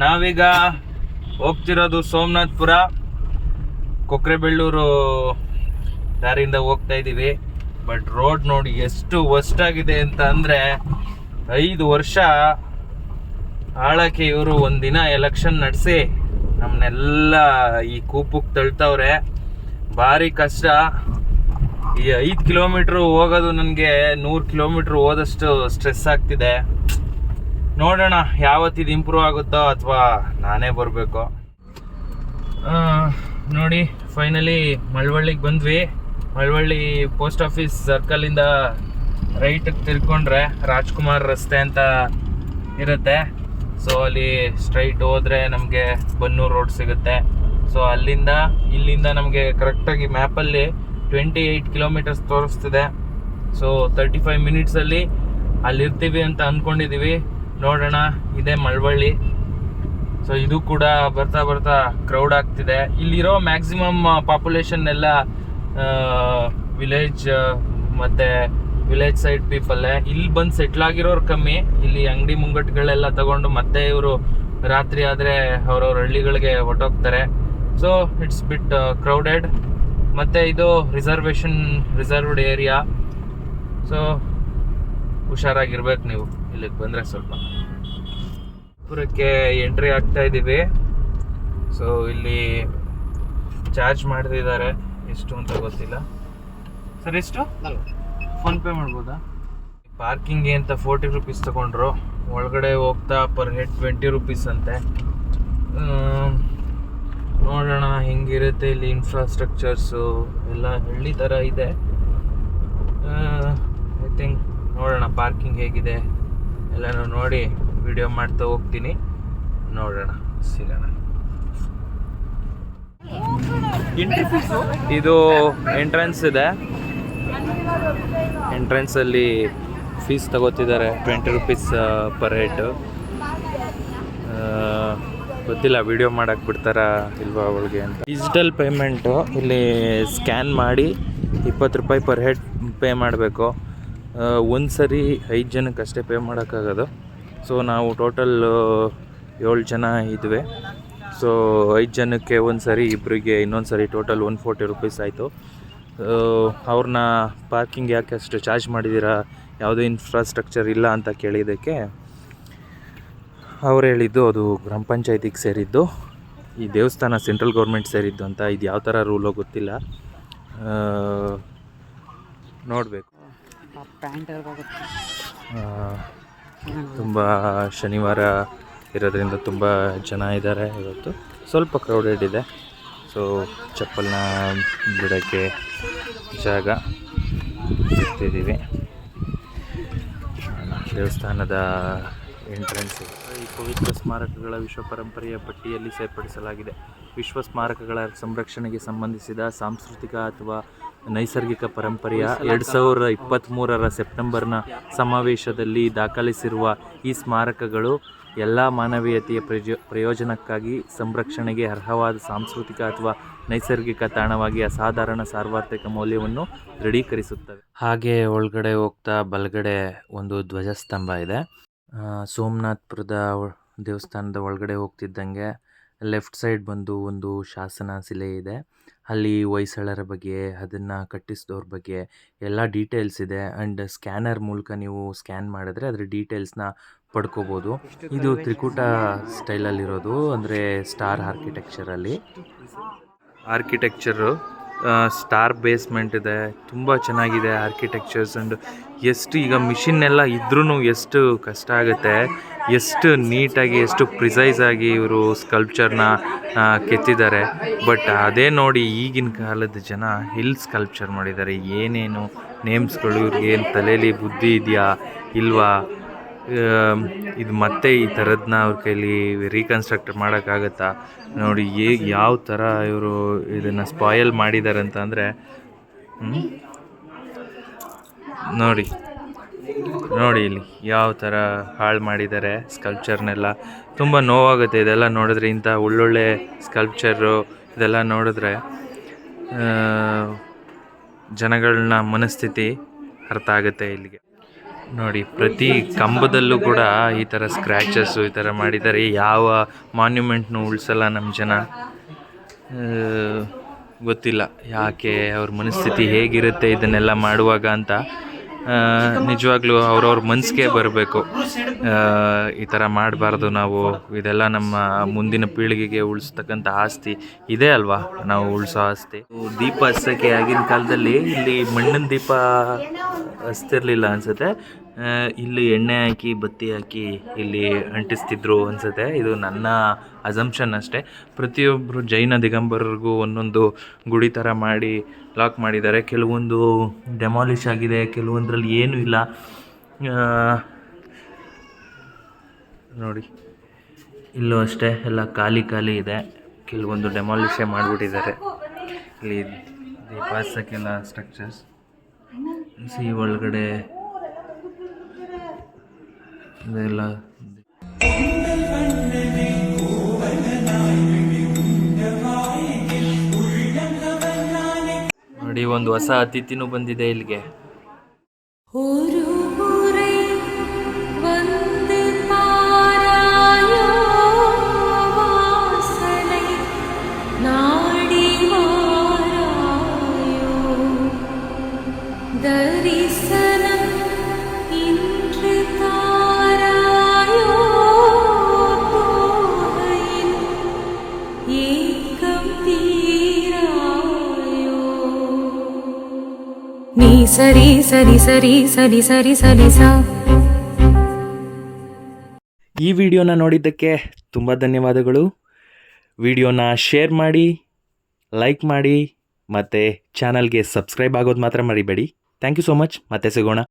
ನಾವೀಗ ಹೋಗ್ತಿರೋದು ಸೋಮನಾಥ್ಪುರ, ಕೊಕ್ರೆಬೆಳ್ಳೂರು ದಾರಿಯಿಂದ ಹೋಗ್ತಾ ಇದ್ದೀವಿ ಬಟ್ ರೋಡ್ ನೋಡಿ ಎಷ್ಟು ಆಗಿದೆ ಅಂತ ಅಂದರೆ ಐದು ವರ್ಷ ಆಳಕ್ಕೆ ಇವರು ಒಂದಿನ ಎಲೆಕ್ಷನ್ ನಡೆಸಿ ನಮ್ಮನ್ನೆಲ್ಲ ಈ ಕೂಪಕ್ಕೆ ತಳ್ತವ್ರೆ. ಭಾರಿ ಕಷ್ಟ. ಈ ಐದು ಕಿಲೋಮೀಟ್ರ್ ಹೋಗೋದು ನನಗೆ ನೂರು ಕಿಲೋಮೀಟ್ರ್ ಹೋದಷ್ಟು ಸ್ಟ್ರೆಸ್ ಆಗ್ತಿದೆ. ನೋಡೋಣ ಯಾವತ್ತಿದು ಇಂಪ್ರೂವ್ ಆಗುತ್ತೋ ಅಥವಾ ನಾನೇ ಬರಬೇಕು. ನೋಡಿ ಫೈನಲಿ ಮಳವಳ್ಳಿಗೆ ಬಂದ್ವಿ. ಮಳವಳ್ಳಿ ಪೋಸ್ಟ್ ಆಫೀಸ್ ಸರ್ಕಲಿಂದ ರೈಟಿಗೆ ತಿರ್ಕೊಂಡ್ರೆ ರಾಜ್ಕುಮಾರ್ ರಸ್ತೆ ಅಂತ ಇರುತ್ತೆ. ಸೊ ಅಲ್ಲಿ ಸ್ಟ್ರೈಟ್ ಹೋದರೆ ನಮಗೆ ಬನ್ನೂರು ರೋಡ್ ಸಿಗುತ್ತೆ. ಸೊ ಅಲ್ಲಿಂದ, ಇಲ್ಲಿಂದ ನಮಗೆ ಕರೆಕ್ಟಾಗಿ ಮ್ಯಾಪಲ್ಲಿ ಟ್ವೆಂಟಿ ಏಯ್ಟ್ ಕಿಲೋಮೀಟರ್ಸ್ ತೋರಿಸ್ತಿದೆ. ಸೊ ತರ್ಟಿ ಫೈವ್ ಮಿನಿಟ್ಸಲ್ಲಿ ಅಲ್ಲಿರ್ತೀವಿ ಅಂತ ಅಂದ್ಕೊಂಡಿದ್ದೀವಿ ನೋಡೋಣ, ಇದೆ ಮಳವಳ್ಳಿ. ಸೊ ಇದು ಕೂಡ ಬರ್ತಾ ಬರ್ತಾ ಕ್ರೌಡ್ ಆಗ್ತಿದೆ. ಇಲ್ಲಿರೋ ಮ್ಯಾಕ್ಸಿಮಮ್ ಪಾಪ್ಯುಲೇಷನ್ ಎಲ್ಲ ವಿಲೇಜ್ ಮತ್ತೆ ವಿಲೇಜ್ ಸೈಡ್ ಪೀಪಲ್ಲೇ ಇಲ್ಲಿ ಬಂದು ಸೆಟ್ಲ್ ಆಗಿರೋರು ಕಮ್ಮಿ. ಇಲ್ಲಿ ಅಂಗಡಿ ಮುಂಗಟ್ಟುಗಳೆಲ್ಲ ತಗೊಂಡು ಮತ್ತೆ ಇವರು ರಾತ್ರಿ ಆದರೆ ಅವ್ರವ್ರ ಹಳ್ಳಿಗಳಿಗೆ ಹೊಟ್ಟೋಗ್ತಾರೆ ಸೊ ಇಟ್ಸ್ ಬಿಟ್ ಕ್ರೌಡೆಡ್ ಮತ್ತೆ ಇದು ರಿಸರ್ವೇಶನ್ ರಿಸರ್ವ್ಡ್ ಏರಿಯಾ ಸೊ ಹುಷಾರಾಗಿರ್ಬೇಕು ನೀವು. ಇಲ್ಲಿಗೆ ಬಂದರೆ ಸ್ವಲ್ಪ. ಪುರಕ್ಕೆ ಎಂಟ್ರಿ ಆಗ್ತಾ ಇದ್ದೀವಿ ಸೊ ಇಲ್ಲಿ ಚಾರ್ಜ್ ಮಾಡ್ತಿದ್ದಾರೆ ಎಷ್ಟು ಅಂತ ಗೊತ್ತಿಲ್ಲ. ಸರ್ ಎಷ್ಟು? ಫೋನ್ಪೇ ಮಾಡ್ಬೋದಾ? ಪಾರ್ಕಿಂಗ್ಗೆ ಅಂತ ಫೋರ್ಟಿ ರುಪೀಸ್ ತಗೊಂಡ್ರು. ಒಳಗಡೆ ಹೋಗ್ತಾ ಪರ್ ಹೆಡ್ ಟ್ವೆಂಟಿ ರುಪೀಸ್ ಅಂತೆ. ನೋಡೋಣ ಹೆಂಗಿರುತ್ತೆ ಇಲ್ಲಿ ಇನ್ಫ್ರಾಸ್ಟ್ರಕ್ಚರ್ಸು ಎಲ್ಲ ಹಳ್ಳಿ ಥರ ಇದೆ. ಐ ಥಿಂಕ್ ನೋಡೋಣ ಪಾರ್ಕಿಂಗ್ ಹೇಗಿದೆ. ಎಲ್ಲನೂ ನೋಡಿ ವಿಡಿಯೋ ಮಾಡ್ತಾ ಹೋಗ್ತೀನಿ. ನೋಡೋಣ, ಸಿಗೋಣ. ಇದು ಎಂಟ್ರೆನ್ಸ್ ಇದೆ. ಎಂಟ್ರೆನ್ಸ್ ಅಲ್ಲಿ ಫೀಸ್ ತಗೋತಿದ್ದಾರೆ ಟ್ವೆಂಟಿ ರುಪೀಸ್ ಪರ್ ಹೆಡ್ ಗೊತ್ತಿಲ್ಲ ವಿಡಿಯೋ ಮಾಡಕ್ಕೆ ಬಿಡ್ತಾರಾ ಇಲ್ವಾ ಅವಳಿಗೆ ಅಂತ. ಡಿಜಿಟಲ್ ಪೇಮೆಂಟು ಇಲ್ಲಿ ಸ್ಕ್ಯಾನ್ ಮಾಡಿ ಇಪ್ಪತ್ತು ರೂಪಾಯಿ ಪರ್ ಹೆಡ್ ಪೇ ಮಾಡಬೇಕು. ಒಂದು ಸರಿ ಐದು ಜನಕ್ಕೆ ಅಷ್ಟೇ ಪೇ ಮಾಡೋಕ್ಕಾಗೋದು. ಸೊ ನಾವು ಟೋಟಲ್ ಏಳು ಜನ ಇದ್ವಿ. ಸೊ ಐದು ಜನಕ್ಕೆ ಒಂದು ಸರಿ ಇಬ್ಬರಿಗೆ ಇನ್ನೊಂದು ಸರಿ ಟೋಟಲ್ ಒನ್ ಫೋರ್ಟಿ ರುಪೀಸ್ ಆಯಿತು ಅವ್ರನ್ನ ಪಾರ್ಕಿಂಗ್ ಯಾಕೆ ಅಷ್ಟು ಚಾರ್ಜ್ ಮಾಡಿದ್ದೀರಾ ಯಾವುದೇ ಇನ್ಫ್ರಾಸ್ಟ್ರಕ್ಚರ್ ಇಲ್ಲ ಅಂತ ಕೇಳಿದ್ದಕ್ಕೆ ಅವ್ರು ಹೇಳಿದ್ದು ಅದು ಗ್ರಾಮ ಪಂಚಾಯತಿಗೆ ಸೇರಿದ್ದು. ಈ ದೇವಸ್ಥಾನ ಸೆಂಟ್ರಲ್ ಗೌರ್ಮೆಂಟ್ ಸೇರಿದ್ದು ಅಂತ. ಇದು ಯಾವ ಥರ ರೂಲೋ ಗೊತ್ತಿಲ್ಲ. ನೋಡಬೇಕು. ತುಂಬ ಶನಿವಾರ ಇರೋದ್ರಿಂದ ತುಂಬ ಜನ ಇದ್ದಾರೆ ಇವತ್ತು. ಸ್ವಲ್ಪ ಕ್ರೌಡೆಡ್ ಇದೆ. ಸೊ ಚಪ್ಪಲ್ನ ಬಿಡೋಕ್ಕೆ ಜಾಗ ಇರ್ತಿದ್ದೀವಿ ದೇವಸ್ಥಾನದ ಎಂಟ್ರೆನ್ಸ್. ಈ ಪವಿತ್ರ ಸ್ಮಾರಕಗಳ ವಿಶ್ವ ಪರಂಪರೆಯ ಪಟ್ಟಿಯಲ್ಲಿ ಸೇರ್ಪಡಿಸಲಾಗಿದೆ. ವಿಶ್ವ ಸ್ಮಾರಕಗಳ ಸಂರಕ್ಷಣೆಗೆ ಸಂಬಂಧಿಸಿದ ಸಾಂಸ್ಕೃತಿಕ ಅಥವಾ ನೈಸರ್ಗಿಕ ಪರಂಪರೆಯ ಎರಡು ಸಾವಿರದ ಇಪ್ಪತ್ತ್ಮೂರರ ಸೆಪ್ಟೆಂಬರ್ನ ಸಮಾವೇಶದಲ್ಲಿ ದಾಖಲಿಸಿರುವ ಈ ಸ್ಮಾರಕಗಳು ಎಲ್ಲ ಮಾನವೀಯತೆಯ ಪ್ರಜೋ ಪ್ರಯೋಜನಕ್ಕಾಗಿ ಸಂರಕ್ಷಣೆಗೆ ಅರ್ಹವಾದ ಸಾಂಸ್ಕೃತಿಕ ಅಥವಾ ನೈಸರ್ಗಿಕ ತಾಣವಾಗಿ ಅಸಾಧಾರಣ ಸಾರ್ವತ್ರಿಕ ಮೌಲ್ಯವನ್ನು ದೃಢೀಕರಿಸುತ್ತವೆ. ಹಾಗೆ ಒಳಗಡೆ ಹೋಗ್ತಾ ಬಲಗಡೆ ಒಂದು ಧ್ವಜಸ್ತಂಭ ಇದೆ. ಸೋಮನಾಥ್ಪುರದ ದೇವಸ್ಥಾನದ ಒಳಗಡೆ ಹೋಗ್ತಿದ್ದಂಗೆ ಲೆಫ್ಟ್ ಸೈಡ್ ಬಂದು ಒಂದು ಶಾಸನ ಶಿಲೆ ಇದೆ. ಅಲ್ಲಿ ಹೊಯ್ಸಳರ ಬಗ್ಗೆ, ಅದನ್ನು ಕಟ್ಟಿಸಿದವ್ರ ಬಗ್ಗೆ ಎಲ್ಲ ಡೀಟೇಲ್ಸ್ ಇದೆ. ಆ್ಯಂಡ್ ಸ್ಕ್ಯಾನರ್ ಮೂಲಕ ನೀವು ಸ್ಕ್ಯಾನ್ ಮಾಡಿದ್ರೆ ಅದರ ಡೀಟೇಲ್ಸ್ನ ಪಡ್ಕೋಬೋದು. ಇದು ತ್ರಿಕೂಟ ಸ್ಟೈಲಲ್ಲಿರೋದು, ಅಂದರೆ ಸ್ಟಾರ್ ಆರ್ಕಿಟೆಕ್ಚರಲ್ಲಿ. ಆರ್ಕಿಟೆಕ್ಚರು ಸ್ಟಾರ್ ಬೇಸ್ಮೆಂಟ್ ಇದೆ, ತುಂಬ ಚೆನ್ನಾಗಿದೆ ಆರ್ಕಿಟೆಕ್ಚರ್ಸ್ ಆ್ಯಂಡ್ ಎಷ್ಟು ಈಗ ಮಿಷಿನ್ ಎಲ್ಲ ಇದ್ರೂ ಎಷ್ಟು ಕಷ್ಟ ಆಗುತ್ತೆ, ಎಷ್ಟು ನೀಟಾಗಿ ಎಷ್ಟು ಪ್ರಿಸೈಸ್ ಆಗಿ ಇವರು ಸ್ಕಲ್ಪ್ಚರ್ನ ಕೆತ್ತಿದ್ದಾರೆ. ಬಟ್ ಅದೇ ನೋಡಿ ಈಗಿನ ಕಾಲದ ಜನ ಹಿಲ್ ಸ್ಕಲ್ಪ್ಚರ್ ಮಾಡಿದ್ದಾರೆ. ಏನೇನು ನೇಮ್ಸ್ಗಳು ಇವ್ರಿಗೆ ಏನು ತಲೆಯಲ್ಲಿ ಬುದ್ಧಿ ಇದೆಯಾ, ಇಲ್ವಾ? ಇದು ಮತ್ತೆ ಈ ಥರದನ್ನ ಅವ್ರ ಕೈಲಿ ರೀಕನ್ಸ್ಟ್ರಕ್ಟ್ ಮಾಡೋಕ್ಕಾಗತ್ತಾ? ನೋಡಿ, ಏ, ಯಾವ ಥರ ಇವರು ಇದನ್ನು ಸ್ಪಾಯಲ್ ಮಾಡಿದ್ದಾರೆ ಅಂತ ಅಂದರೆ ನೋಡಿ ನೋಡಿ ಇಲ್ಲಿ ಯಾವ ಥರ ಹಾಳು ಮಾಡಿದ್ದಾರೆ ಸ್ಕಲ್ಪ್ಚರ್ನೆಲ್ಲ ತುಂಬ ನೋವಾಗುತ್ತೆ ಇದೆಲ್ಲ ನೋಡಿದ್ರೆ, ಇಂಥ ಒಳ್ಳೊಳ್ಳೆ ಸ್ಕಲ್ಪ್ಚರು ಇದೆಲ್ಲ ನೋಡಿದ್ರೆ ಜನಗಳನ್ನ ಮನಸ್ಥಿತಿ ಅರ್ಥ ಆಗುತ್ತೆ ಇಲ್ಲಿಗೆ. ನೋಡಿ, ಪ್ರತಿ ಕಂಬದಲ್ಲೂ ಕೂಡ ಈ ಥರ ಸ್ಕ್ರಾಚಸ್ ಈ ಥರ ಮಾಡಿದ್ದಾರೆ. ಯಾವ ಮಾನ್ಯುಮೆಂಟ್ನು ಉಳಿಸಲ್ಲ ನಮ್ಮ ಜನ. ಗೊತ್ತಿಲ್ಲ ಯಾಕೆ, ಅವ್ರ ಮನಸ್ಥಿತಿ ಹೇಗಿರುತ್ತೆ ಇದನ್ನೆಲ್ಲ ಮಾಡುವಾಗ ಅಂತ. ನಿಜವಾಗ್ಲೂ ಅವ್ರವ್ರ ಮನಸ್ಸಿಗೆ ಬರಬೇಕು. ಈ ಥರ ಮಾಡಬಾರ್ದು ನಾವು. ಇದೆಲ್ಲ ನಮ್ಮ ಮುಂದಿನ ಪೀಳಿಗೆಗೆ ಉಳಿಸ್ತಕ್ಕಂಥ ಆಸ್ತಿ ಇದೆ ಅಲ್ವಾ? ನಾವು ಉಳಿಸೋ ಆಸ್ತಿ. ದೀಪ ಹಚ್ಚಕ್ಕೆ ಆಗಿನ ಕಾಲದಲ್ಲಿ ಇಲ್ಲಿ ಮಣ್ಣಿನ ದೀಪ ಹಚ್ತಿರ್ಲಿಲ್ಲ ಅನ್ಸುತ್ತೆ. ಇಲ್ಲಿ ಎಣ್ಣೆ ಹಾಕಿ, ಬತ್ತಿ ಹಾಕಿ ಇಲ್ಲಿ ಅಂಟಿಸ್ತಿದ್ರು ಅನ್ಸುತ್ತೆ. ಇದು ನನ್ನ ಅಸಂಪ್ಷನ್ ಅಷ್ಟೇ. ಪ್ರತಿಯೊಬ್ಬರು ಜೈನ ದಿಗಂಬರರಿಗೂ ಒಂದೊಂದು ಗುಡಿ ಥರ ಮಾಡಿ ಲಾಕ್ ಮಾಡಿದ್ದಾರೆ. ಕೆಲವೊಂದು ಡೆಮಾಲಿಷ್ ಆಗಿದೆ, ಕೆಲವೊಂದರಲ್ಲಿ ಏನೂ ಇಲ್ಲ. ನೋಡಿ. ಇಲ್ಲೂ ಅಷ್ಟೇ, ಎಲ್ಲ ಖಾಲಿ ಖಾಲಿ ಇದೆ. ಕೆಲವೊಂದು ಡೆಮಾಲಿಷೇ ಮಾಡಿಬಿಟ್ಟಿದ್ದಾರೆ. ಇಲ್ಲಿ ದೀಪಾಸಕ್ಕೆಲ್ಲ ಸ್ಟ್ರಕ್ಚರ್ಸ್ ಸಿ ಒಳಗಡೆ ಇದೆಲ್ಲ ನೋಡಿ ಒಂದು ಹೊಸ ಅತಿಥಿನೂ ಬಂದಿದೆ ಇಲ್ಲಿಗೆ. ಸರಿ ಸರಿ ಸರಿ ಸರಿ ಸರಿ ಸರಿ, ಸ. ಈ ವಿಡಿಯೋನ ನೋಡಿದ್ದಕ್ಕೆ ತುಂಬ ಧನ್ಯವಾದಗಳು. ವಿಡಿಯೋನ ಶೇರ್ ಮಾಡಿ ಲೈಕ್ ಮಾಡಿ, ಮತ್ತು ಚಾನಲ್ಗೆ ಸಬ್ಸ್ಕ್ರೈಬ್ ಆಗೋದು ಮಾತ್ರ ಮರಿಬೇಡಿ. ಥ್ಯಾಂಕ್ ಯು ಸೋ ಮಚ್ ಮತ್ತೆ ಸಿಗೋಣ.